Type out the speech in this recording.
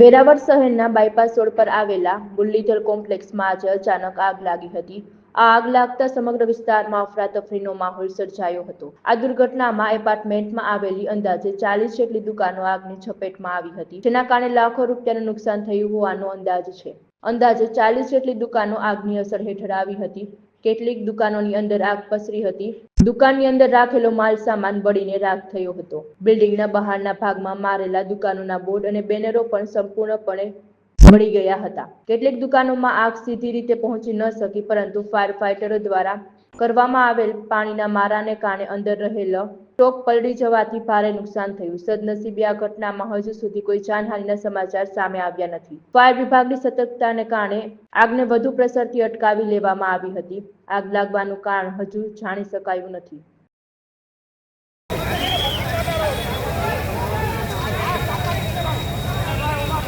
વેરાવળ શહેરના bypass road પર આવેલા બુલ્લીધર કોમ્પ્લેક્સમાં આજે અચાનક આગ લાગી હતી. આ આગ લાગતા સમગ્ર વિસ્તારમાં અફરાતફરીનો માહોલ સર્જાયો હતો. આ દુર્ઘટનામાં એપાર્ટમેન્ટમાં આવેલી અંદાજે ચાલીસ જેટલી દુકાનો આગની ઝપેટમાં આવી હતી. જેના કારણે લાખો રૂપિયાનું નુકસાન થયું હોવાનો અંદાજ છે. અંદાજે ચાલીસ જેટલી દુકાનો આગની અસર હેઠળ આવી હતી. કેટલીક દુકાનોની અંદર આગ પસરી હતી. દુકાનની અંદર રાખેલો માલ સામાન બળીને રાખ થયો હતો. બિલ્ડિંગના બહારના ભાગમાં મારેલા દુકાનોના બોર્ડ અને બેનરો પણ સંપૂર્ણપણે બળી ગયા હતા. કેટલીક દુકાનોમાં આગ સીધી રીતે પહોંચી ન શકી, પરંતુ ફાયર ફાઇટરો દ્વારા કરવામાં આવેલ પાણીના મારાને કારણે અંદર રહેલો ટોક પલળી જવાથી ભારે નુકસાન થયું. સદનસીબે આ ઘટનામાં હજુ સુધી કોઈ જાનહાનિના સમાચાર સામે આવ્યા નથી. ફાયર વિભાગની સતર્કતાને કારણે આગને વધુ પ્રસરતી અટકાવી લેવામાં આવી હતી. આગ લાગવાનું કારણ હજુ જાણી શકાયું નથી.